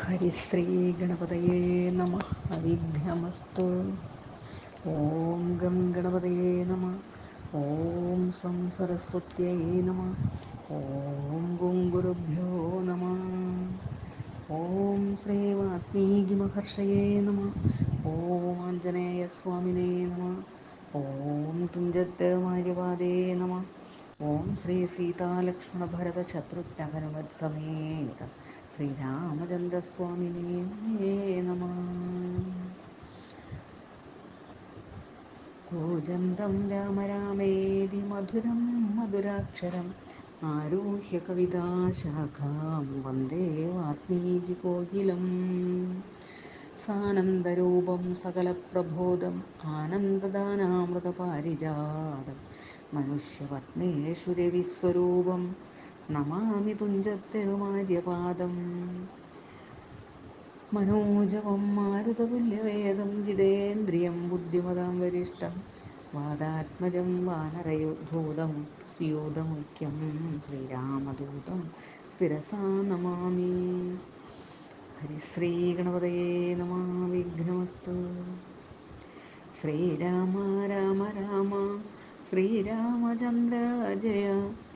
ഹരിശ്രീ ഗണപതയേ നമ അവിഘ്നമസ്തു ഓം ഗം ഗണപതയേ നമ ഓം സം സരസ്വത്യൈ നമ ഓം ഗും ഗുരുഭ്യോ നമ ഓം ശ്രീവാത്മീകി മഹർഷയേ നമ ഓം ആഞ്ജനേയസ്വാമിനേ നമ ഓം തുഞ്ചത്തെഴുമാര്യപാതേ നമ ഓം ശ്രീ സീതാലക്ഷ്മണഭരത ശത്രുഘ്നഹനുമത്സമേത ശത്രുഘ്ന ഹനുമത്സമേത ശ്രീരാമചന്ദ്രസ്വാമിനേ നമ കൂജന്തം രാമ രാമേതി മധുരം മധുരാക്ഷരം ആരുഹ്യ കവിതാശാഖാം വന്ദേ വാത്മീകികോകിലം സാനന്ദരൂപം സകലപ്രബോധം ആനന്ദദാനാമൃതപാരിജാതം. മനുഷ്യപത്നേഷു രവിസ്വരൂപം നമാമി തുഞ്ചത്തെഴുമാര്യപാദം മനോജവം മാരുതതുല്യവേഗം ജിതേന്ദ്രിയം ബുദ്ധിമതാം വരിഷ്ടം വാദാത്മജം വാനരയോദ്ധൂതം സ്യൂതമുഖ്യം ശ്രീരാമദൂതം സ്ഥിരസാ നമാമി. ഹരിശ്രീ ഗണപതയേ നമ വിഘ്നമസ്തു. ശ്രീരാമ രാമ രാമ ശ്രീരാമചന്ദ്ര ജയ.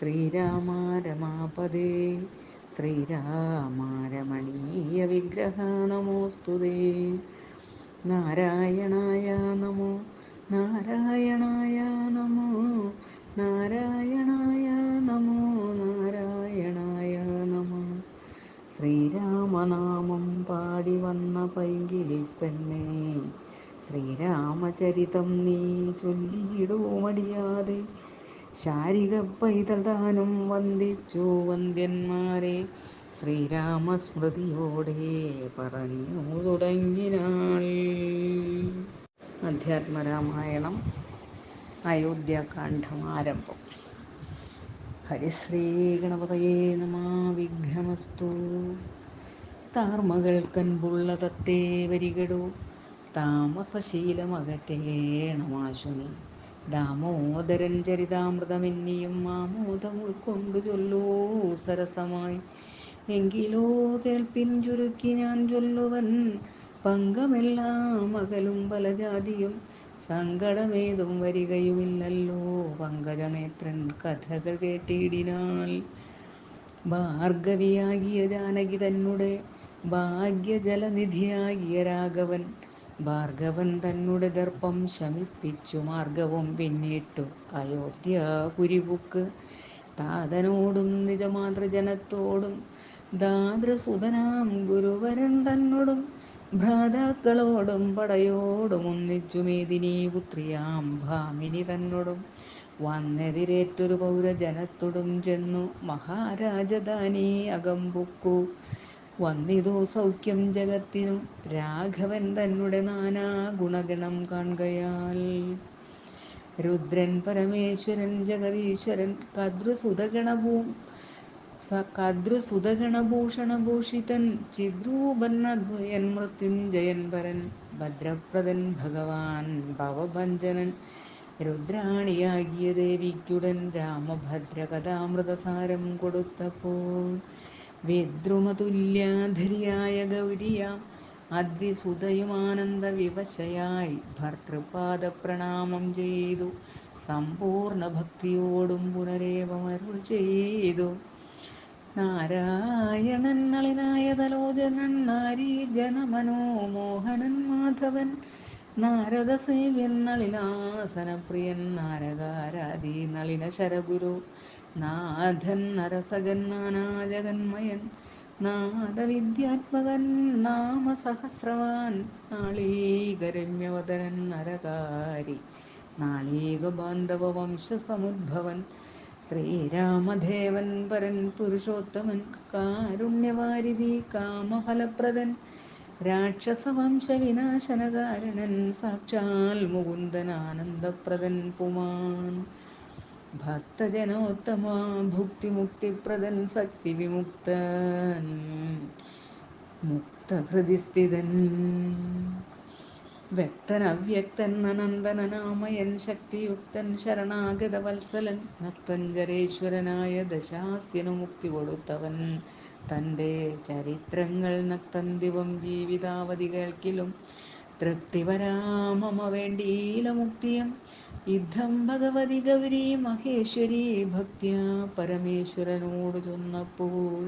ശ്രീരാമ രമാപദേ ശ്രീരാമ രമണീയ വിഗ്രഹ നമോസ്തുതേ. നാരായണായ നമോ നാരായണായ നമോ നാരായണായ നമോ നാരായണായ നമോ. ശ്രീരാമനാമം പാടി വന്ന പൈങ്കിളിപ്പെണ്ണേ ശ്രീരാമചരിതം നീ ചൊല്ലിയിടൂ മടിയാതെ. ശാരിക പൈതൽ വന്ദിച്ചു വന്ദ്യന്മാരെ. ശ്രീരാമസ്മൃതിയോടെ പറഞ്ഞു തുടങ്ങിനാൾ. അധ്യാത്മരാമായണം അയോധ്യാകാന്ഡം ആരംഭം ഹരിശ്രീ ഗണപതയേ നമാ വിഘ്നമസ്തു. താർമകൾക്കൻപുള്ള തത്തേ വരികടു താമസശീലമകറ്റേണമാശുനി ദാമോദരൻ ചരിതാമൃതമെന്നിയും ആമോദം ഉൾക്കൊണ്ടു ചൊല്ലൂ സരസമായി. എങ്കിലോ കേൾപ്പിൻ ചുരുക്കി ഞാൻ ചൊല്ലുവൻ. പങ്കമെല്ലാം അകലും പലജാതിയും സങ്കടമേതും വരികയുമില്ലല്ലോ. പങ്കജനേത്രൻ കഥകൾ കേട്ടിടിനാൽ ഭാർഗവിയാകിയ ജാനകി തന്നെ ഭാഗ്യജലനിധിയാകിയ രാഘവൻ. ഭാർഗവൻ തന്നുടെ ദർപ്പം ശമിപ്പിച്ചു മാർഗവും പിന്നിട്ടു. അയോധ്യ കുരിപുക്ക് താതനോടും നിജമാതൃജനത്തോടും ദാതൃസുതനാം ഗുരുവരൻ തന്നോടും ഭ്രാതാക്കളോടും പടയോടും ഒന്നിച്ചു മേദിനി പുത്രിയാം ഭാമിനി തന്നോടും വന്നെതിരേറ്റൊരു പൗരജനത്തോടും ചെന്നു മഹാരാജധാനി അകമ്പുക്കു. വന്നിതു സൗഖ്യം ജഗത്തിനു രാഘവൻ തന്നെ നാനാ ഗുണഗണം കാണുകയാൽ. രുദ്രൻ പരമേശ്വരൻ ജഗദീശ്വരൻ കദ്രുസുതഗണഭൂ ഭൂഷിതൻ അദ്വയൻ മൃത്യുഞ്ജയൻ പരൻ ഭദ്രപ്രദൻ ഭഗവാൻ ഭവഭഞ്ജനൻ രുദ്രാണിയാകിയ ദേവിക്കുടൻ രാമഭദ്ര കഥാമൃതസാരം കൊടുത്തപ്പോൾ വിദ്രുമതുല്യാധരിയായ ഗൗരിയാം അദ്രിസുതയുമാനന്ദ വിവശയായി ഭർത്തൃപാദ പ്രണാമം ചെയ്തു സമ്പൂർണ ഭക്തിയോടും പുനരേവമരുൾ ചെയ്തു. നാരായണൻ നളിനായ തലോചനൻ നാരീ ജനമനോമോഹനൻ മാധവൻ നാരദ സേവ്യൻ നളിനാസനപ്രിയൻ നാരകാരാധി നളിന ശരഗുരു നാഥൻ നരസകൻ നാനാജഗന്മയൻ നാദവിദ്യാത്മകൻ നാമസഹസ്രവാൻ നാളീകരമ്യവതരൻ നരകാരി നാളീക ബാന്ധവ വംശസമുദ്ഭവൻ ശ്രീരാമദേവൻ പരൻ പുരുഷോത്തമൻ കാരുണ്യവാരിധി കാമഫലപ്രദൻ രാക്ഷസവംശവിനാശനകാരണൻ സാക്ഷാൽ മുകുന്ദൻ ആനന്ദപ്രദൻ പുമാൻ. ഭക്തജനോത്തമ ഭുക്തിമുക്തിപ്രദൻ ശക്തി വിമുക്തൻ വ്യക്തൻ അവ്യക്തൻ അനന്തനാമയൻ ശക്തിയുക്തൻ ശരണാഗത വത്സലൻ നക്തഞ്ചരേശ്വരനായ ദശാസ്യനു മുക്തി കൊടുത്തവൻ. തന്റെ ചരിത്രങ്ങൾ നക്തന്തിവം ജീവിതാവധി കേൾക്കിലും തൃപ്തിപരാമമ വേണ്ടീല മുക്തിയം. യുദ്ധം ഭഗവതി ഗൗരി മഹേശ്വരി ഭക്തിയ പരമേശ്വരനോട് ചൊന്നപ്പോൾ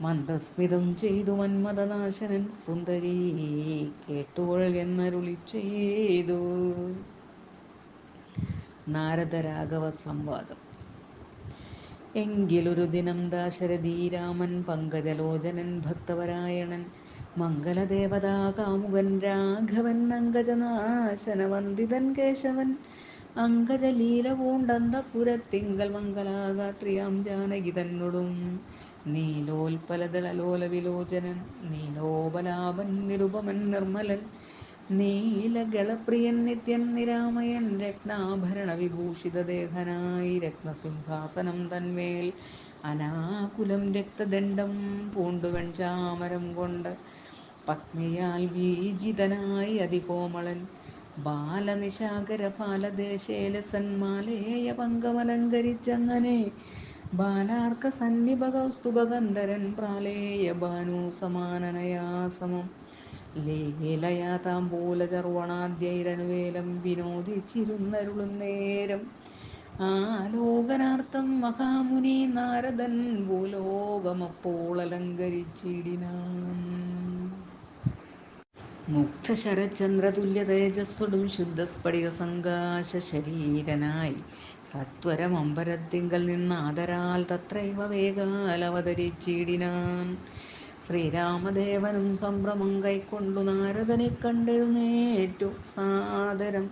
മന്ദസ്മിതം ചെയ്തു മന്മദനാശനൻ സുന്ദരി കേട്ടുകൊൾ എന്നരുളി ചെയ്തു. നാരദരാഘവ സംവാദം. എങ്കിലൊരു ദിനം ദാശരഥി രാമൻ പങ്കജലോചനൻ ഭക്തപരായണൻ മംഗലദേവതാ കാമുകൻ രാഘവൻ അങ്കജനാശനവന്ദിതൻ കേശവൻ അങ്കജലീല പൂണ്ടന്തപുരത്തിങ്കൽ മംഗലാഗാത്രിയാം ജാനകി തന്നൊടും നീലോൽപലതളലോല വിലോചനൻ നീലോപലാപൻ നിരുപമൻ നിർമ്മലൻ നീലഗളപ്രിയൻ നിത്യൻ നിരാമയൻ രത്നാഭരണ വിഭൂഷിത ദേഹനായി രത്നസിംഹാസനം തന്മേൽ അനാകുലം രക്തദണ്ഡം പൂണ്ടുവൻ ചാമരം കൊണ്ട് പത്നിയാൽ വീജിതനായി അതികോമളൻ ബാലനിശാകര ബാലദേശേലസന്മാലേയ പങ്കമലങ്കരിച്ചങ്ങനെ ബാലാർക്ക സന്നിഭ കൗസ്തുഭഗന്ധരൻ പ്രാലേയ ഭാനു സമാനനയാസമം. ലേലയാ താംബൂലചർവണാദ്യൈരനുവേലം വിനോദിച്ചിരുന്നരുളും നേരം ആലോകനാർത്ഥം മഹാമുനി നാരദൻ ഭൂലോകമപ്പോൾ അലങ്കരിച്ചിടിനാൻ മുക്തശരചന്ദ്രതുല്യ തേജസ്സൊടും ശുദ്ധസ്ഫടിക സങ്കാശ ശരീരനായി സത്വരമമ്പരത്തിങ്കൽ നിന്ന് തത്രൈവ വേഗാൽ അവതരിച്ചിടിനാൻ ശ്രീരാമദേവനും സംഭ്രമം കൈക്കൊണ്ടു നാരദനെ കണ്ടെഴുന്നേറ്റു. സാദരം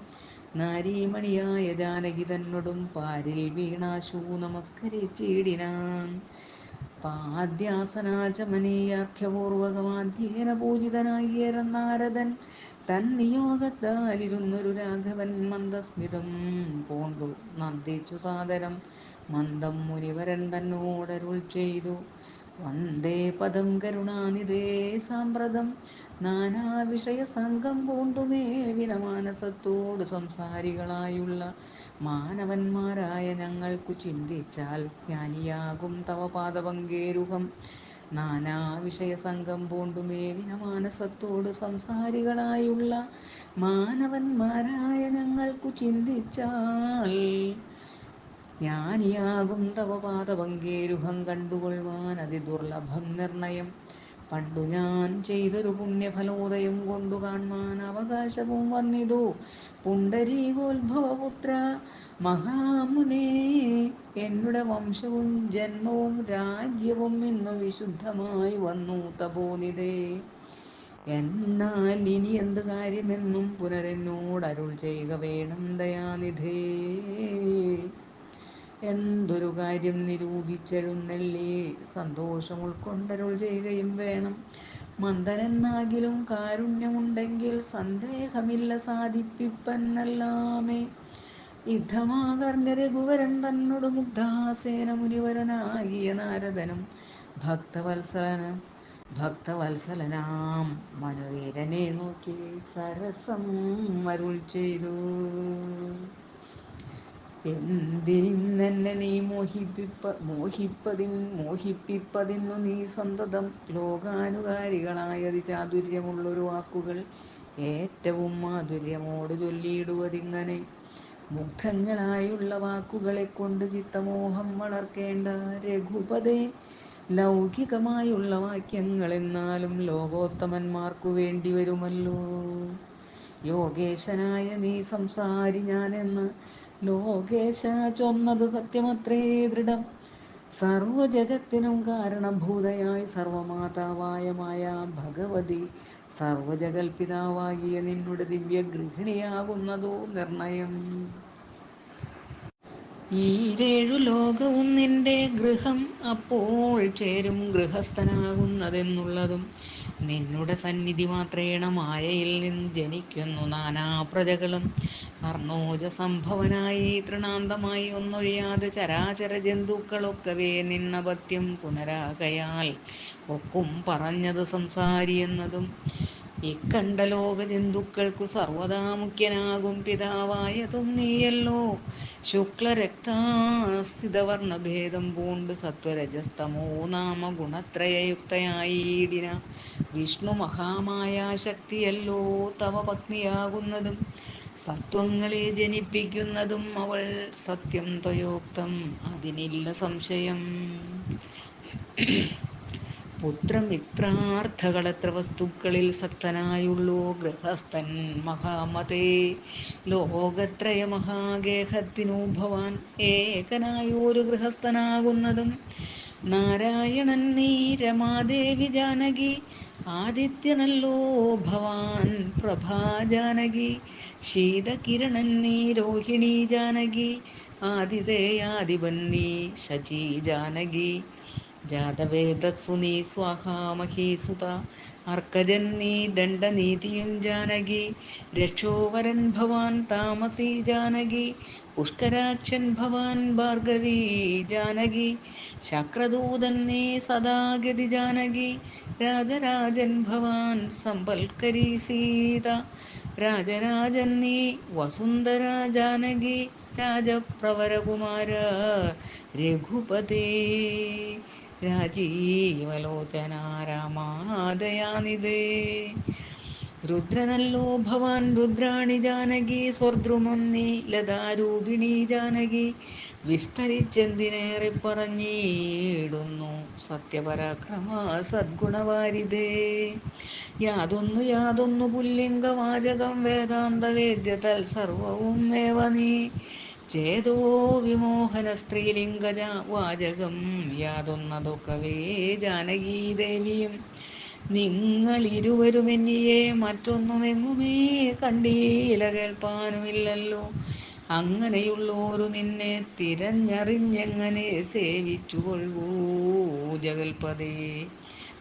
നാരീമണിയായ ജാനകി തന്നോടും പാരിൽ വീണാശു നമസ്കരിച്ചിടിനാൻ പാദ്യാസനാചമനീയാഖ്യപൂർവകമാധ്യേന പൂജിതനാകിയ നാരദൻ. തൻ നിയോഗത്താലിരുന്നൊരു രാഘവൻ മന്ദസ്മിതം പൂണ്ടു. നന്ദിച്ചു സാദരം. മന്ദം മുനിവരൻ തന്നോടരുൾ ചെയ്തു. വന്ദേ പദം കരുണാനിതേ സാമ്പ്രതം. നാനാവിഷയ സംഘം പൂണ്ടുമേ വിനമാനസത്തോട് സംസാരികളായുള്ള മാനവന്മാരായ ഞങ്ങൾക്കു ചിന്തിച്ചാൽ ജ്ഞാനിയാകും തവ പാദപങ്കേരുഹം. നാനാവിഷയ സംഘം പൂണ്ടുമേ വിനമാനസത്തോട് സംസാരികളായുള്ള മാനവന്മാരായ ഞങ്ങൾക്കു ചിന്തിച്ചാൽ ജ്ഞാനിയാകും തവ പാദപങ്കേരുഹം കണ്ടുകൊള്ളുവാൻ അതിദുർലഭം നിർണയം. പണ്ടു ഞാൻ ചെയ്തൊരു പുണ്യഫലോദയം കൊണ്ടു കാണുവാൻ അവകാശവും വന്നിതു. പുണ്ടരീകോത്ഭവപുത്ര മഹാമുനേ എന്നുടെ വംശവും ജന്മവും രാജ്യവും ഇന്ന് വിശുദ്ധമായി വന്നു തപോനിതേ എന്നാൽ ഇനി എന്ത് കാര്യമെന്നും പുനരെന്നോട് അരുൾ ചെയ്യുക വേണം ദയാനിധേ. എന്തൊരു കാര്യം നിരൂപിച്ചെഴുന്നള്ളി. സന്തോഷം ഉൾക്കൊണ്ടരുൾ ചെയ്യുകയും വേണം. മന്ദനെന്നാകിലും കാരുണ്യമുണ്ടെങ്കിൽ സന്ദേഹമില്ല സാധിപ്പിപ്പന്നല്ലാമേ. യുദ്ധമാകർണ്യ രഘുവരൻ തന്നോട് മുഗ്ധാസേന മുനിവരനാകിയ നാരദനും ഭക്തവത്സലനും ഭക്തവത്സലനാം മനുവീരനെ നോക്കി സരസം അരുൾ ചെയ്തു. എന്തിനെന്നെ നീ മോഹിപ്പിപ്പ മോഹിപ്പതിൻ മോഹിപ്പിപ്പതിന്നു നീ സന്തതം ലോകാനുകാരികളായത് ചാതുര്യമുള്ളൊരു വാക്കുകൾ ഏറ്റവും മാധുര്യമോട് ചൊല്ലിയിടുവതിങ്ങനെ. മുഗ്ധങ്ങളായുള്ള വാക്കുകളെ കൊണ്ട് ചിത്തമോഹം വളർക്കേണ്ട രഘുപതേ ലൗകികമായുള്ള വാക്യങ്ങൾ എന്നാലും ലോകോത്തമന്മാർക്കു വേണ്ടി വരുമല്ലോ യോഗേശനായ നീ സംസാരി ഞാനെന്ന് ലോകേശ ചൊന്നത് സത്യമത്രേ ദൃഢം. സർവജഗത്തിനും കാരണഭൂതയായി സർവമാതാവായ മായ ഭഗവതി. സർവജഗൽപിതാവാകിയ നിന്നുടെ ദിവ്യഗൃഹിണിയാകുന്നതോ നിർണയം. ഈരേഴു ലോകവും നിന്റെ ഗൃഹം അപ്പോൾ ചേരും ഗൃഹസ്ഥനാകുന്നതെന്നുള്ളതും നിന്നുടെ സന്നിധി മാത്രേണ മായയിൽ നിന്ന് ജനിക്കുന്നു നാനാ പ്രജകളും അർണോജ സംഭവനായി തൃണാന്തമായി ഒന്നൊഴിയാതെ ചരാചര ജന്തുക്കളൊക്കവേ നിന്നപത്യം പുനരാകയാൽ ഒക്കും പറഞ്ഞത് സംസാരി എന്നതും ഇക്കണ്ട ലോക ജന്തുക്കൾക്കു സർവദാ മുഖ്യനാകും പിതാവായതും നീയല്ലോ. ശുക്ലരക്താസ്ഥിതവർണഭേദം പൂണ്ട് സത്വരജസ്തമോ നാമ ഗുണത്രയയുക്തയായിടിന വിഷ്ണു മഹാമായാശക്തിയല്ലോ തവ പത്നിയാകുന്നതും സത്വങ്ങളെ ജനിപ്പിക്കുന്നതും അവൾ സത്യം ത്വയോക്തം. അതിനില്ല സംശയം. പുത്രമിത്രാർത്ഥകളത്ര വസ്തുക്കളിൽ സക്തനായുള്ളൂ ഗൃഹസ്ഥൻ മഹാമതേ. ലോകത്രയ മഹാഗേഹത്തിനു ഭവാൻ ഏകനായൊരു ഗൃഹസ്ഥനാകുന്നതും നാരായണൻ നീ രമാദേവി ജാനകി. ആദിത്യനല്ലോ ഭവാൻ പ്രഭാജാനകി ശീതകിരണൻ നീ രോഹിണി ജാനകി ആദിതേയാദിപൻ നീ ശചി ജാനകി. ജാതവേദസ്സു നീ സ്വാഹാമഹീസുത അർക്കജൻ നീ ദണ്ഡനീതിയും ജാനകി. രക്ഷോവരൻ ഭവാൻ താമസി ജാനകി. പുഷ്കരാക്ഷൻ ഭവാൻ ഭാർഗവീ ജാനകി. ശക്രദൂതൻ നീ സദാഗതി ജാനകി. രാജരാജൻ ഭവാൻ സമ്പൽക്കരി സീത. രാജരാജൻ നീ വസുന്ധര ജാനകി രാജപ്രവരകുമാര രഘുപതേ രാജീവലോചന രാമാദയാനിതേ രുദ്രനല്ലോ ഭവാൻ രുദ്രാണി ജാനകി സ്വർദ്രുമൊന്നി ലതാരൂപിണി ജാനകി വിസ്തരിച്ചെന്തിനേറെ പറഞ്ഞിടുന്നു സത്യപരാക്രമ സദ്ഗുണവാരിതേ. യാതൊന്നു യാതൊന്നു പുല്ലിംഗവാചകം വേദാന്ത വേദ്യ തൽ സർവവും ഏവ നീ. ചേതോ വിമോഹന സ്ത്രീലിംഗജ വാചകം യാതൊന്നതൊക്കവേ ജാനകീദേവിയും ദേവിയും നിങ്ങളിരുവരുമെന്നിയെ മറ്റൊന്നുമെങ്ങുമേ കണ്ടീല കേൾപ്പാനുമില്ലല്ലോ. അങ്ങനെയുള്ളോരു നിന്നെ തിരഞ്ഞറിഞ്ഞെങ്ങനെ സേവിച്ചു കൊള്ളൂ ജഗൽപദേ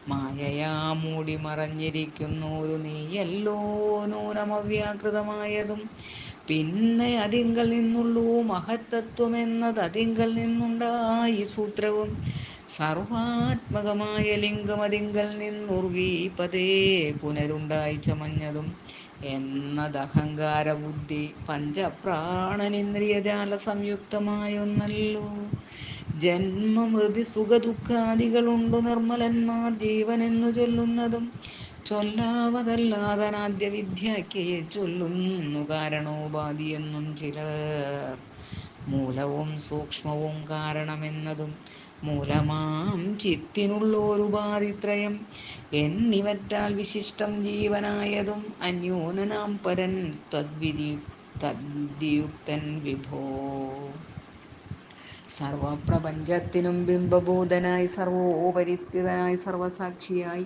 മായയാ മൂടി മറഞ്ഞിരിക്കുന്നോരു നീയല്ലോ നൂനമവ്യാകൃതമായതും പിന്നെ അതിങ്കൽ നിന്നുള്ളൂ മഹത്തത്വമെന്നത് അതിങ്കൽ നിന്നുണ്ടായി സൂത്രവും. സർവാത്മകമായ ലിംഗം അതിങ്കൽ നിന്നുർവീപതേ പുനരുണ്ടായി ചമഞ്ഞതും. എന്നതഹങ്കാര ബുദ്ധി പഞ്ചപ്രാണനിന്ദ്രിയജാല സംയുക്തമായൊന്നല്ലോ ജന്മമൃതി സുഖദുഃഖാദികളുണ്ട് നിർമ്മലന്മാർ ജീവനെന്നു ചൊല്ലുന്നതും ചൊല്ലാവതല്ലാതനാദ്യ വിദ്യയ്ക്ക് ചൊല്ലുന്നു കാരണോപാധിയെന്നും ചിലർ. മൂലവും സൂക്ഷ്മവും കാരണമെന്നതും മൂലമാം ചിത്തിനുള്ളോരുപാതിത്രയം എന്നിവറ്റാൽ വിശിഷ്ടം ജീവനായതും അന്യോനാം പരൻ തദ്വിധി തദ്യുക്തൻ വിഭോ. സർവപ്രപഞ്ചത്തിനും ബിംബബോധനായി സർവോപരിസ്ഥിതനായി സർവസാക്ഷിയായി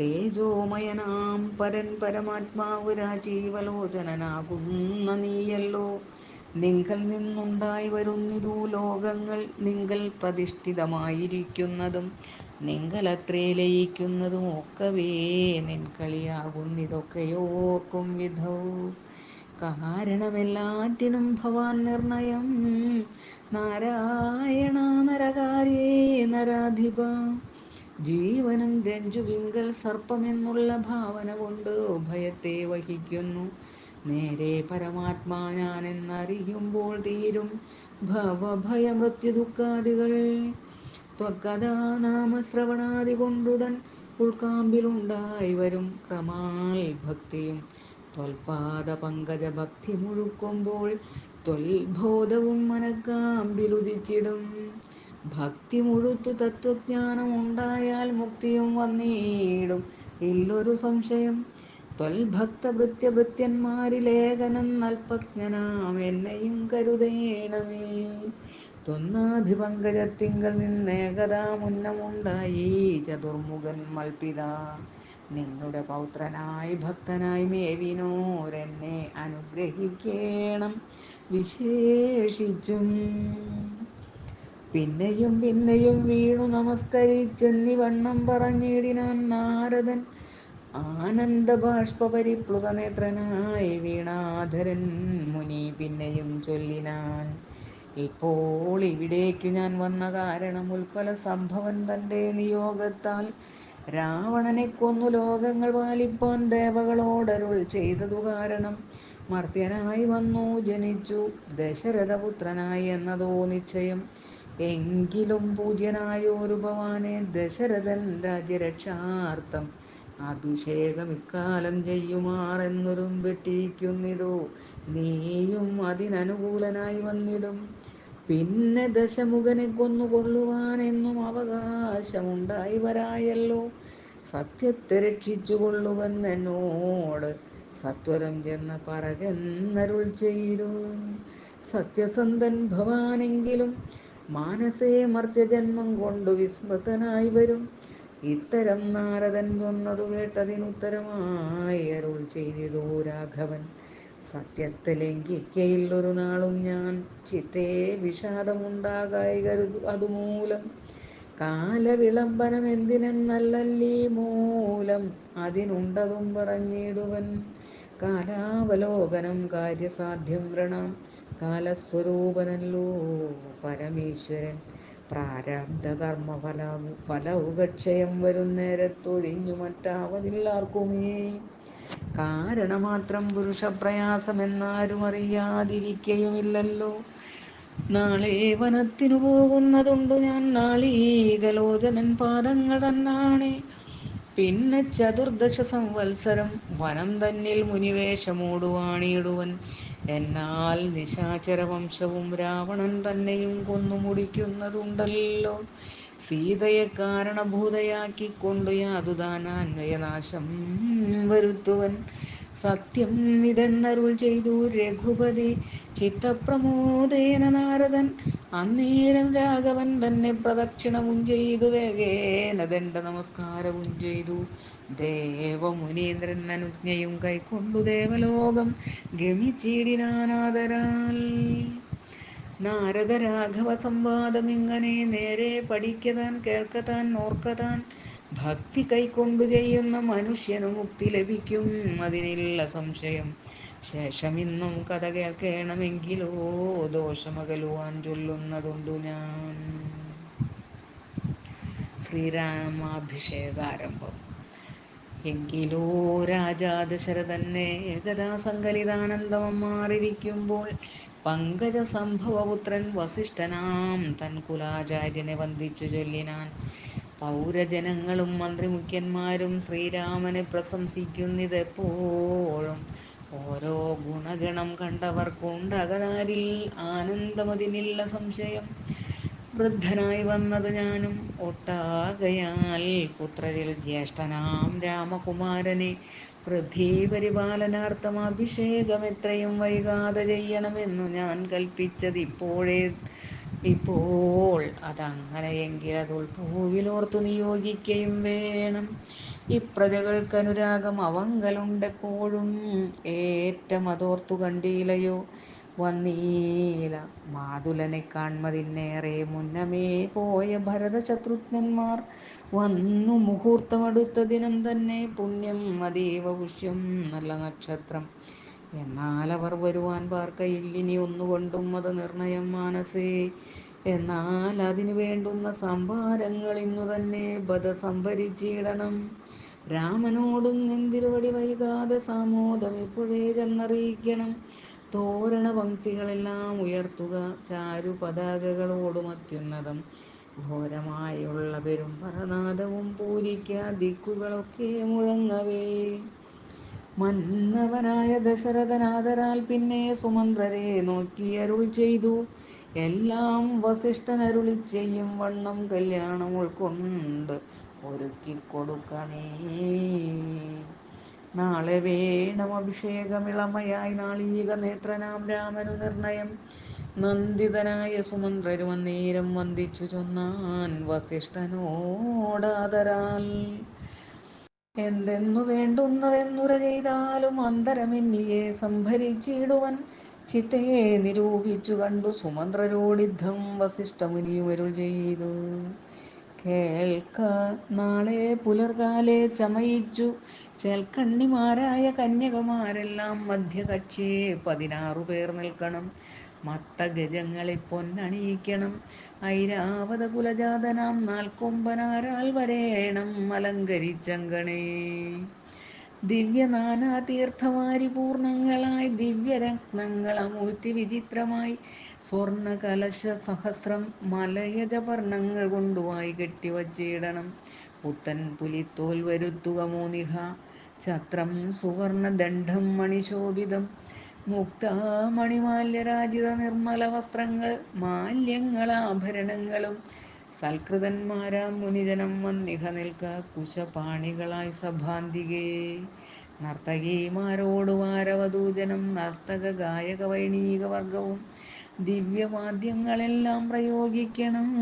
തേജോമയനാം പരൻ പരമാത്മാവ് രാജീവലോചനനാകുന്ന നീയല്ലോ. നിങ്കൽ നിന്നുണ്ടായി വരുന്നിതു ലോകങ്ങൾ നിങ്കൽ പ്രതിഷ്ഠിതമായിരിക്കുന്നതും നിങ്കലത്രേ ലയിക്കുന്നതും ഒക്കവേ നിൻകളിയാകുന്നിതൊക്കെയോക്കും വിധൗ. കാരണമെല്ലാറ്റിനും ഭവാൻ നിർണയം. നാരായണ നരകാര്യേ നരാധിപ. ജീവനും രഞ്ജുവിങ്കൽ സർപ്പമെന്നുള്ള ഭാവന കൊണ്ട് ഭയത്തെ വഹിക്കുന്നു. നേരെ പരമാത്മാ ഞാനെന്നറിയുമ്പോൾ തീരും ഭവഭയ മൃത്യു ദുഃഖാദികൾ ത്വൽക്കഥാനാമശ്രവണാദി കൊണ്ടുടൻ ഉൾക്കാമ്പിലുണ്ടായി വരും ക്രമാൽ ഭക്തിയും. ത്വൽപാദ പങ്കജ ഭക്തി മുഴുക്കുമ്പോൾ ത്വൽബോധവും മനക്കാമ്പിലുദിച്ചിടും. ഭക്തി മുഴുത്തു തത്വജ്ഞാനം ഉണ്ടായാൽ മുക്തിയും വന്നിടും. ഇല്ലൊരു സംശയം ത്വൽഭക്തഭൃത്യഭൃത്യന്മാരിലേഖനം നൽപജ്ഞനാം എന്നെയും കരുതേണമേ. തൊന്നാഭിപങ്കജത്തിങ്കൽ നിന്നേകതാ മുന്നമുണ്ടായി. ചതുർമുഖൻ മൽപിത നിന്നുടെ പൗത്രനായി ഭക്തനായി മേവിനോരെന്നെ അനുഗ്രഹിക്കേണം വിശേഷിച്ചും. പിന്നെയും പിന്നെയും വീണു നമസ്കരിച്ചെന്നിവണ്ണം പറഞ്ഞിടിനാൻ നാരദൻ ആനന്ദബാഷ്പരിപ്ലുതനേത്രനായി വീണാധരൻ മുനി പിന്നെയും ചൊല്ലിനാൻ ഇപ്പോൾ ഇവിടേക്കു ഞാൻ വന്ന കാരണം ഉൽപ്പല സംഭവൻ തന്റെ നിയോഗത്താൽ രാവണനെ കൊന്നു ലോകങ്ങൾ പാലിപ്പാൻ ദേവകളോടരുൾ ചെയ്തതു കാരണം മർത്യനായി വന്നു ജനിച്ചു ദശരഥപുത്രനായി എന്നതോ നിശ്ചയം. എങ്കിലും പൂജ്യനായൊരു ഭവാനെ ദശരഥൻ രാജ്യരക്ഷാർത്ഥം അഭിഷേകം ഇക്കാലം ചെയ്യുമാറെന്നൊരും വെട്ടിയിരിക്കുന്നിതോ. നീയും അതിനനുകൂലനായി വന്നിടും. പിന്നെ ദശമുഖനെ കൊന്നുകൊള്ളുവാനെന്നും അവകാശമുണ്ടായി വരായല്ലോ. സത്യത്തെ രക്ഷിച്ചു കൊള്ളുവെന്നോട് സത്വരം ചെന്ന പറകെന്നരുൾ ചെയ്തു. സത്യസന്ധൻ ഭവാനെങ്കിലും മാനസേ മർത്യജന്മം കൊണ്ടു വിസ്മൃതനായി വരും. ഇത്തരം നാരദൻ വന്നതു കേട്ടതിനുത്തരമായി അരുൾ ചെയ്തിതോ രാഘവൻ. സത്യത്തെ ലംഘിക്കയിൽ ഒരു നാളും ഞാൻ ചിത്തേ വിഷാദമുണ്ടാകായി കരുതു അതുമൂലം. കാലവിളംബനം എന്തിനെന്നല്ലല്ലീ മൂലം അതിനുണ്ടതും പറഞ്ഞിടുവൻ. കാലാവലോകനം കാര്യസാധ്യം വ്രണം. കാലസ്വരൂപനല്ലോ പരമേശ്വരൻ. പ്രാരബ്ധ കർമ്മഫല ഫലവുകക്ഷയം വരും നേരത്തൊഴിഞ്ഞു മറ്റാവതില്ലാർക്കുമേ? കാരണമാത്രം പുരുഷപ്രയാസമെന്നാരും അറിയാതിരിക്കയുമില്ലല്ലോ നാളെ വനത്തിനു പോകുന്നതുണ്ട് ഞാൻ നാളീകലോചനൻ പാദങ്ങൾ തന്നാണേ. പിന്നെ ചതുർദശ സംവത്സരം വനം തന്നിൽ മുനിവേഷമോടുവാണിയിടുവൻ എന്നാൽ നിശാചര വംശവും രാവണൻ തന്നെയും കൊന്നു മുടിക്കുന്നതുണ്ടല്ലോ. സീതയെ കാരണഭൂതയാക്കിക്കൊണ്ടു യാതുദാനാന്വയനാശം വരുത്തുവൻ. സത്യം ഇതെന്നരുൾ ചെയ്തു രഘുപതി. ചിത്തപ്രമോദേന നാരദൻ അന്നേരം രാഘവൻ തന്നെ പ്രദക്ഷിണവും ചെയ്തു. വേഗേന ദണ്ഡ നമസ്കാരവും ചെയ്തു. ദേവമുനീന്ദ്രൻ അനുജ്ഞയും കൈക്കൊണ്ടു ദേവലോകം ഗമിച്ചിടിനാനാദരാൽ. നാരദ രാഘവ സംവാദം ഇങ്ങനെ നേരെ പഠിക്കതാൻ കേൾക്കതാൻ ഓർക്കതാൻ ഭക്തി കൈക്കൊണ്ടു ചെയ്യുന്ന മനുഷ്യനു മുക്തി ലഭിക്കും അതിനില്ല സംശയം ശേഷമിന്നും കഥ കേൾക്കണമെങ്കിലോ? ദോഷമകലുവാൻ ചൊല്ലുന്നതുണ്ടു ഞാൻ. ശ്രീരാമാഭിഷേകാരംഭം. എങ്കിലോ രാജാ ദശരഥന്നെ ഏകദാ സങ്കലിതാനന്ദമം മാറിയിരിക്കുമ്പോൾ പങ്കജ സംഭവപുത്രൻ വസിഷ്ഠനാം തൻ കുലാചാര്യനെ വന്ദിച്ചു ചൊല്ലിനാൻ. പൗരജനങ്ങളും മന്ത്രിമുഖ്യന്മാരും ശ്രീരാമനെ പ്രശംസിക്കുന്നിതെപ്പോഴും. ഓരോ ഗുണഗണം കണ്ടവർക്കുണ്ടകതാരിൽ ആനന്ദമതിനില്ല സംശയം. വൃദ്ധനായി വന്നത് ഞാനും. ഒട്ടാകയാൽ പുത്രരിൽ ജ്യേഷ്ഠനാം രാമകുമാരനെ പൃഥ്വീപരിപാലനാർത്ഥം അഭിഷേകം എത്രയും വൈകാതെ ചെയ്യണമെന്നു ഞാൻ കൽപ്പിച്ചത് ഇപ്പോഴേ ഇപ്പോൾ അതങ്ങനെയെങ്കിൽ അത് ഉൾഭൂവിലോർത്തു നിയോഗിക്കുകയും വേണം. ഇപ്രജകൾക്ക് അനുരാഗം അവങ്കലുണ്ടെപ്പോഴും. ഏറ്റം അതോർത്തു കണ്ടീലയോ വന്നീല മാതുലനെ കാൺമതിന്നേറെ മുന്നമേ പോയ ഭരതശത്രുഘ്നന്മാർ. വന്നു മുഹൂർത്തമടുത്ത ദിനം തന്നെ പുണ്യം അതീവ പുഷ്യം നല്ല നക്ഷത്രം. എന്നാൽ അവർ വരുവാൻ പാർക്കയില്ലിനി ഒന്നുകൊണ്ടും അത് നിർണയം മാനസേ. എന്നാൽ അതിനു വേണ്ടുന്ന സംഭാരങ്ങൾ ഇന്നു തന്നെ ബധ സംഭരിച്ചിടണം രാമനോടും നെന്തിരുവടി വൈകാതെ സാമോദം ഇപ്പോഴേ ചെന്നറിയിക്കണം. തോരണ പങ്ക്തികളെല്ലാം ഉയർത്തുക ചാരു പതാകകളോടും അത്യുന്നതം. ഘോരമായുള്ള പെരും പരനാദവും പൂരിക്ക ദിക്കുകളൊക്കെ മുഴങ്ങവേ. മന്നവനായ ദശരഥനാദരാൽ പിന്നെ സുമന്ത്രരെ നോക്കി അരുൾ ചെയ്തു. എല്ലാം വസിഷ്ഠൻ അരുളി ചെയ്യും. വണ്ണം കല്യാണം ഉൾക്കൊണ്ട് ഒരുക്കി കൊടുക്കണേ. നാളെ വേണം അഭിഷേകമിളമയായി നാളീക നേത്രനാം രാമനു നിർണയം. നന്ദിതനായ സുമന്ത്രരുമന്നേരം വന്ദിച്ചു ചൊന്നാൻ വസിഷ്ഠനോടാദരാൽ. എന്തെന്നു വേണ്ടുന്നതെന്നുര ചെയ്താലും അന്തരമെന്നിയെ സംഭരിച്ചിടുവൻ. ചിത്തയെ നിരൂപിച്ചു കണ്ടു സുമന്ത്രരോടിദ്ധം വസിഷ്ഠമുനിയുമരുൾ ചെയ്തു. കേൾക്ക നാളെ പുലർകാലെ ചമയിച്ചു. ചേൽക്കണ്ണിമാരായ കന്യകമാരെല്ലാം മധ്യകക്ഷിയെ പതിനാറു പേർ നിൽക്കണം. മത്തഗജങ്ങളെ പൊന്നണിയിക്കണം. ഐരാവത കുലജാതനാം നാൽക്കൊമ്പനാരാൽ വരേണം അലങ്കരിച്ചങ്കണേ. ദിവ്യനാനാ തീർത്ഥവാരി പൂർണങ്ങളായി ദിവ്യരത്നങ്ങൾ അമൂർത്തി വിചിത്രമായി. സ്വർണ കലശ സഹസ്രം മലയജപർണങ്ങൾ കൊണ്ടുവായി കെട്ടിവച്ചിടണം. പുത്തൻ പുലിത്തോൽ വരുത്തുക മോനിഹ. ഛത്രം സുവർണ ദണ്ഡം മണിശോഭിതം. മുക്താമണിമാല്യരാജിത നിർമ്മല വസ്ത്രങ്ങൾ മാല്യങ്ങളാഭരണങ്ങളും സൽകൃതന്മാരാം മുനിജനം വന്നിഹ നിൽക്ക കുശപാണികളായി സഭാന്തികേ. നർത്തകീമാരോട് വാരവദൂജനം നർത്തക ഗായക വൈണീക വർഗവും ദിവ്യവാദ്യങ്ങളെല്ലാം പ്രയോഗിക്കണം.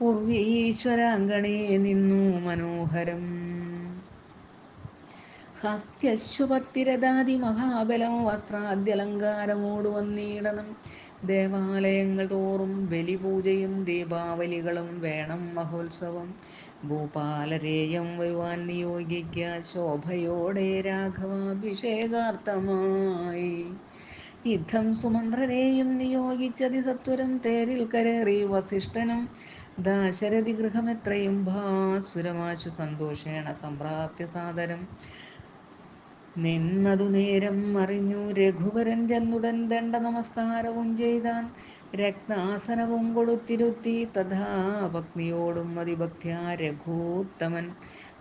ഉർവീശ്വരാങ്കണേ നിന്നു മനോഹരം. ഹസ്ത്യശ്വപത്തിരതാതി മഹാബലം വസ്ത്രാദ്യലങ്കാരമോട് വന്നിടണം. ദേവാലയങ്ങൾ തോറും ബലിപൂജയും ദീപാവലികളും വേണം മഹോത്സവം. ഭൂപാലരേയം വരുവാൻ നിയോഗിക്ക ശോഭയോടെ രാഘവാഭിഷേകാർത്ഥമായി. യുദ്ധം സുമന്ത്രരെയും നിയോഗിച്ചതി സത്വരം തേരിൽ കരേറി വസിഷ്ഠനം. ദാശരഥി ഗൃഹമെത്രയും ഭാസുരമാശു സന്തോഷേണ സംപ്രാപ്യ സാദരം. നിന്നതു നേരം അറിഞ്ഞു രഘുവരൻ ചെന്നുടൻ ദണ്ഡ നമസ്കാരവും ചെയ്താൻ രക്താസനവും കൊടുത്തിരുത്തി. തഥാ ഭക്തിയോടും അതിഭക്ത്യാ രഘൂത്തമൻ.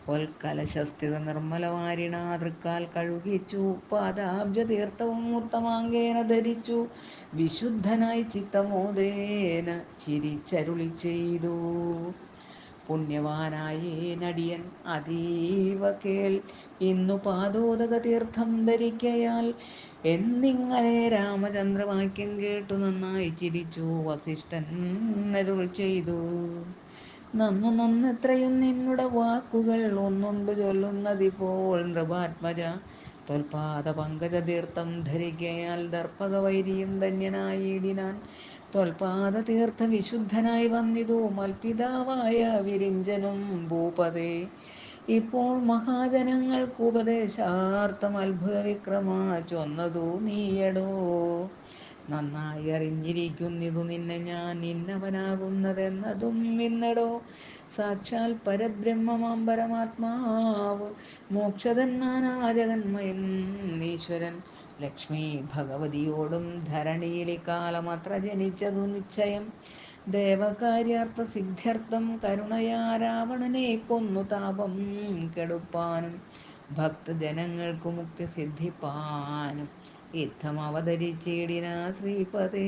പൊൽക്കലശസ്ഥിത നിർമ്മലവാരിണ തൃക്കാൽ കഴുകിച്ചു. പാദാബ്ജ തീർത്ഥവും ഉത്തമാങ്കേന ധരിച്ചു. വിശുദ്ധനായി ചിത്തമോദേന ചിരിച്ചരുളി ചെയ്തു. പുണ്യവാനായേ നടിയൻ അതീവ കേൾ ഇന്നു പാദോദക തീർത്ഥം ധരിക്കയാൽ എന്നിങ്ങനെ രാമചന്ദ്രവാക്യം കേട്ടു നന്നായി ചിരിച്ചു വസിഷ്ഠൻ അരുൾ ചെയ്തു. നന്നു നന്നെത്രയും നിന്നുടെ വാക്കുകൾ ഒന്നുണ്ട് ചൊല്ലുന്നതിപ്പോൾ നൃപാത്മജ തൊൽപാദ പങ്കജ തീർത്ഥം ധരിക്കയാൽ ദർപ്പക വൈരിയും ധന്യനായിടിനാൻ. തൊൽപാദ തീർത്ഥ വിശുദ്ധനായി വന്നിതു മൽപിതാവായ വിരിഞ്ചനും ഭൂപതേ ഇപ്പോൾ മഹാജനങ്ങൾക്ക് ഉപദേശാർത്ഥം അത്ഭുത വിക്രമാ ചൊന്നതു നീയടോ. നന്നായി അറിഞ്ഞിരിക്കുന്നിതു നിന്നെ ഞാൻ നിന്നവനാകുന്നതെന്നതും ഇന്നടോ. സാക്ഷാൽ പരബ്രഹ്മമാം പരമാത്മാവ് മോക്ഷതന്നാനാജകന്മയൻ ഈശ്വരൻ ലക്ഷ്മി ഭഗവതിയോടും ധരണിയിൽ കാലമത്ര ജനിച്ചതു നിശ്ചയം. ദേവകാര്യാർത്ഥ സിദ്ധ്യർത്ഥം കരുണയാ രാവണനെ കൊന്നു താപം കെടുപ്പാനും. ഭക്തജനങ്ങൾക്കു മുക്തി സിദ്ധിപ്പാനും യുദ്ധം അവതരിച്ചിടിന ശ്രീപതേ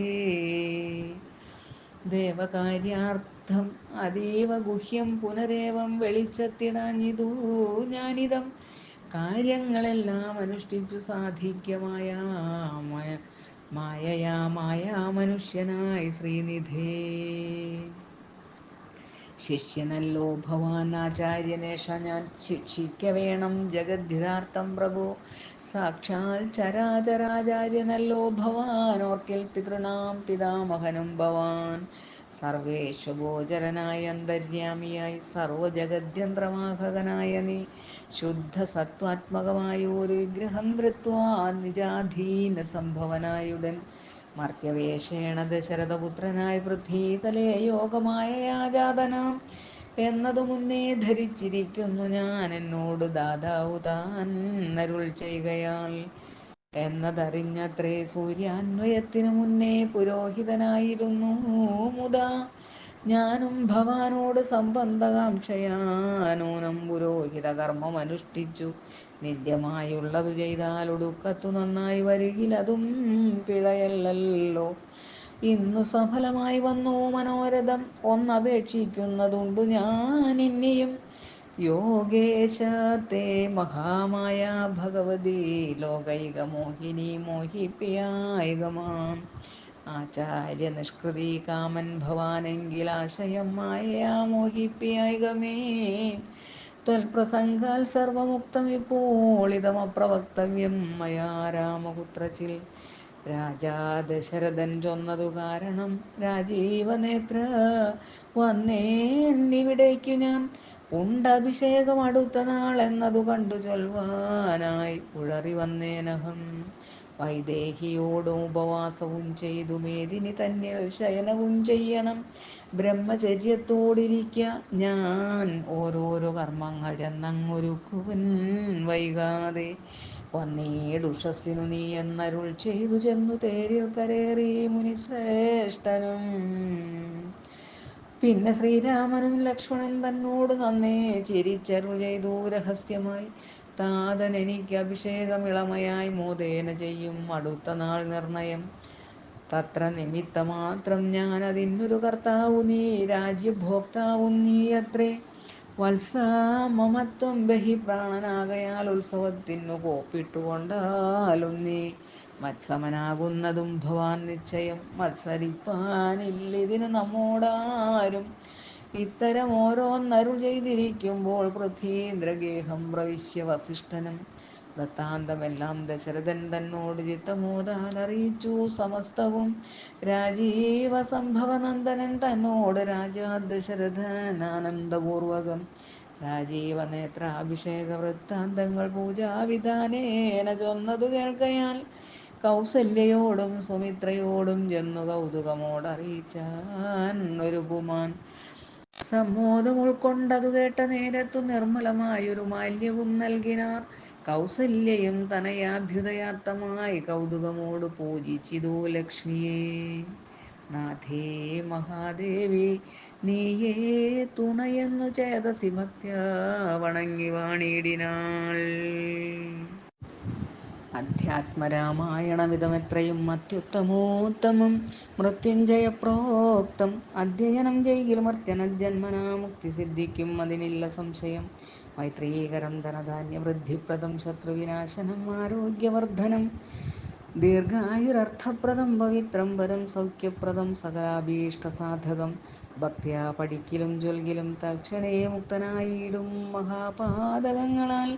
ദേവകാര്യാർത്ഥം അതീവ ഗുഹ്യം പുനരേവം വെളിച്ചത്തിടാഞ്ഞിതു ഞാനിതം. കാര്യങ്ങളെല്ലാം അനുഷ്ഠിച്ചു സാധിക്യമായ മായയാ മായാ മനുഷ്യനായി ശ്രീനിധേ. ശിഷ്യനല്ലോ ഭവാൻ ആചാര്യനേഷ ഞാൻ ശിക്ഷിക്ക വേണം ജഗദ്ധിതാർത്ഥം പ്രഭു. സാക്ഷാൽ ചരാചരാചാര്യനല്ലോ ഭവാൻ ഓർക്കിൽ പിതൃണാം പിതാമഹനും ഭവാൻ. സർവേശ്വഗോചരനായ അന്തര്യാമിയായി സർവജഗദ്യന്ത്രവാഹകനായ നീ. ശുദ്ധ സത്വാത്മകമായ ഒരു വിഗ്രഹം നിജാധീന സംഭവനായുടൻ. മർത്യവേഷേണ ദശരഥപുത്രനായ പൃഥ്വീതലേ യോഗമായ യാജാതനാം എന്നതു മുന്നേ ധരിച്ചിരിക്കുന്നു ഞാൻ എന്നോട് ദാതാവു താൻ അരുൾ എന്നതറിഞ്ഞത്രേ സൂര്യാന്വയത്തിനു മുന്നേ പുരോഹിതനായിരുന്നു മുതാ. ഞാനും ഭവാനോട് സംബന്ധകാംക്ഷയാനൂനം പുരോഹിത കർമ്മം അനുഷ്ഠിച്ചു നിത്യമായുള്ളതു ചെയ്താൽ ഒടുക്കത്തു നന്നായി വരികിലതും പിഴയല്ലല്ലോ. ഇന്നു സഫലമായി വന്നു മനോരഥം ഒന്നപേക്ഷിക്കുന്നതുണ്ടു ഞാൻ ഇനിയും മഹാമായ ഭഗവതി ലോകൈക മോഹിനി മോഹിപ്പിയായികമാം. ആചാര്യ നിഷ്കൃതി കാമൻ ഭവാനെങ്കിൽ ആശയം മായയാ മോഹിപ്പിയായികമേ ത്വൽപ്രസംഗാൽ സർവമുക്തം ഇപ്പോൾ ഇതമപ്രവക്തവ്യം മയാ രാമപുത്രച്ചിൽ. രാജാ ദശരഥൻ ചൊന്നതു കാരണം രാജീവനേത്ര വന്നേന്നിവിടേക്കു ഞാൻ. ഉണ്ടഭിഷേകം അടുത്ത നാളെന്നതു കണ്ടു ചൊൽവാനായി ഉഴറി വന്നേനഹം വൈദേഹിയോടും ഉപവാസവും ചെയ്തു മേദിനി തന്നെ ശയനവും ചെയ്യണം. ബ്രഹ്മചര്യത്തോടിരിക്ക ഞാൻ ഓരോരോ കർമ്മങ്ങൾ ചെന്നങ്ങൊരുക്കുവൻ വൈകാതെ. വന്നേടുഷസ്സിനു നീ എന്നരുൾ ചെയ്തു ചെന്നു തേരിൽ കരേറി മുനിശ്രേഷ്ഠനും. പിന്നെ ശ്രീരാമനും ലക്ഷ്മണൻ തന്നോട് നന്നേ ചിരിച്ചരുൾ ചെയ്തു രഹസ്യമായി. താതൻ എനിക്ക് അഭിഷേകം ഇളമയായി മോദേന ചെയ്യും അടുത്ത നാൾ നിർണയം. തത്ര നിമിത്തമാത്രം ഞാൻ അതിനൊരു കർത്താവു നീ രാജ്യഭോക്താവു നീ അത്രേ. വത്സമമത്വം ബഹി പ്രാണനാകയാൽ ഉത്സവത്തിനു കോപ്പിട്ടുകൊണ്ടാലും നീ മത്സമനാകുന്നതും ഭവാൻ നിശ്ചയം മത്സരിപ്പാനില്ല ഇതിന് നമ്മോടാരും ഇത്തരം ഓരോന്നരുൾ ചെയ്തിരിക്കുമ്പോൾ പൃഥ്വീന്ദ്രഗേഹം പ്രവിശ്യ വസിഷ്ഠനും വൃത്താന്തമെല്ലാം ദശരഥൻ തന്നോട് ചിത്തമോദാൽ അറിയിച്ചു. സമസ്തവും രാജീവ സംഭവനന്ദനൻ തന്നോട് രാജാ ദശരഥൻ ആനന്ദപൂർവകം. രാജീവ നേത്രാഭിഷേക വൃത്താന്തങ്ങൾ പൂജാവിധാനേന ചൊന്നതു കേൾക്കയാൽ കൗസല്യയോടും സുമിത്രയോടും ചെന്നു കൗതുകമോടറിയിച്ചാൻ ഒരു പുമാൻ സമ്മോദം ഉൾക്കൊണ്ടതു കേട്ട നേരത്തു നിർമ്മലമായൊരു മാല്യവും നൽകിനാർ. കൗസല്യയും തനയാഭ്യുദയാർത്ഥമായി കൗതുകമോട് പൂജിച്ചിതു ലക്ഷ്മിയെ. നാഥേ മഹാദേവി നീയേ തുണയെന്നു ചേതസി ഭക്ത്യ വണങ്ങി വാണിടിനാൾ. അധ്യാത്മരാമായണമിതമെത്രയും അത്യുത്തമോത്തമം. മൃത്യുഞ്ജയ പ്രോക്തം അധ്യയനം ചെയ്യിൽ മർത്യനജന്മനാ മുക്തി സിദ്ധിക്കും. അതിനില്ല സംശയം. മൈത്രീകരം ധനധാന്യവൃദ്ധിപ്രദം. ശത്രുവിനാശനം ആരോഗ്യവർദ്ധനം. ദീർഘായുരർത്ഥപ്രദം പവിത്രം വരം സൗഖ്യപ്രദം സകലാഭീഷ്ടസാധകം. ഭക്തിയാ പഠിക്കലും ജ്വൽകിലും തക്ഷണേ മുക്തനായിടും മഹാപാതകങ്ങളാൽ.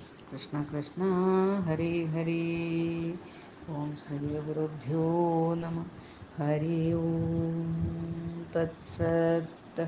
കൃഷ്ണ കൃഷ്ണ ഹരേ ഹരേ ഓം ശ്രീ ഗുരുഭ്യോ നമ ഹരി ഓം തത്സത്ത്